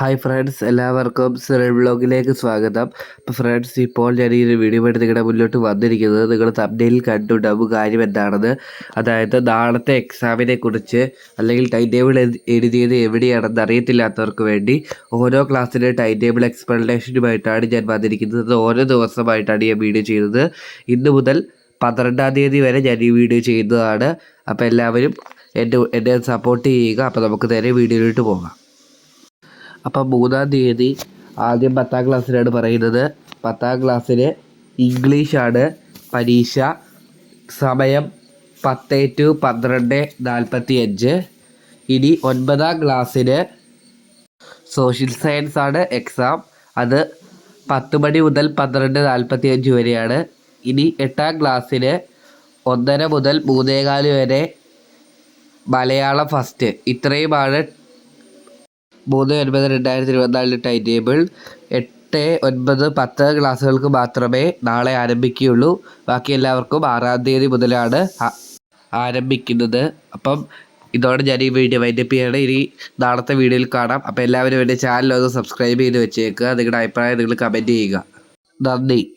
Hi friends എല്ലാവർക്കും സിറൽ വ്ളോഗിലേക്ക് സ്വാഗതം. അപ്പോൾ ഫ്രണ്ട്സ് ഇപ്പോൾ ഞാൻ ഈ ഒരു വീഡിയോ ആയിട്ട് നിങ്ങളുടെ മുന്നോട്ട് വന്നിരിക്കുന്നത്. നിങ്ങൾ തമ്മിൽ കണ്ടുണ്ടാവും കാര്യം എന്താണെന്ന്. അതായത് നാളത്തെ എക്സാമിനെ കുറിച്ച് അല്ലെങ്കിൽ ടൈം ടേബിൾ എഴുതിയത് എവിടെയാണെന്ന് അറിയത്തില്ലാത്തവർക്ക് വേണ്ടി ഓരോ ക്ലാസ്സിന്റെ ടൈം ടേബിൾ എക്സ്പ്ലനേഷനുമായിട്ടാണ് ഞാൻ വന്നിരിക്കുന്നത്. ഓരോ ദിവസമായിട്ടാണ് ഞാൻ വീഡിയോ ചെയ്യുന്നത്. ഇന്ന് മുതൽ പന്ത്രണ്ടാം തീയതി വരെ ഞാൻ ഈ വീഡിയോ ചെയ്യുന്നതാണ്. അപ്പോൾ എല്ലാവരും എന്റെ എന്നെ സപ്പോർട്ട് ചെയ്യുക. അപ്പോൾ നമുക്ക് നേരെ വീഡിയോയിലോട്ട് പോകാം. അപ്പം മൂന്നാം തീയതി ആദ്യം പത്താം ക്ലാസ്സിലാണ് പറയുന്നത്. പത്താം ക്ലാസ്സിൽ ഇംഗ്ലീഷാണ്. പരീക്ഷ സമയം പത്ത് ടു പന്ത്രണ്ട് നാൽപ്പത്തി അഞ്ച് ഇനി ഒൻപതാം ക്ലാസ്സിന് സോഷ്യൽ സയൻസ് ആണ് എക്സാം അത് പത്ത് മണി മുതൽ പന്ത്രണ്ട് നാൽപ്പത്തി അഞ്ച് വരെയാണ്. ഇനി എട്ടാം ക്ലാസ്സിന് ഒന്നര മുതൽ മൂന്നേകാൽ വരെ മലയാളം ഫസ്റ്റ് ഇത്രയുമാണ് മൂന്ന് ഒൻപത് രണ്ടായിരത്തി ഇരുപത്തിനാലിൽ ടൈം ടേബിൾ എട്ട് ഒൻപത് പത്ത് ക്ലാസ്സുകൾക്ക് മാത്രമേ നാളെ ആരംഭിക്കുകയുള്ളൂ. ബാക്കി എല്ലാവർക്കും ആറാം തീയതി മുതലാണ് ആരംഭിക്കുന്നത്. അപ്പം ഇതോടെ ഞാൻ ഈ വീഡിയോ വൈൻഡപ്പ് ചെയ്യാണ്. ഇനി നാളത്തെ വീഡിയോയിൽ കാണാം. അപ്പോൾ എല്ലാവരും എന്റെ ചാനൽ ഒന്ന് സബ്സ്ക്രൈബ് ചെയ്ത് വെച്ചേക്കുക. നിങ്ങളുടെ അഭിപ്രായം നിങ്ങൾ കമന്റ് ചെയ്യുക. നന്ദി.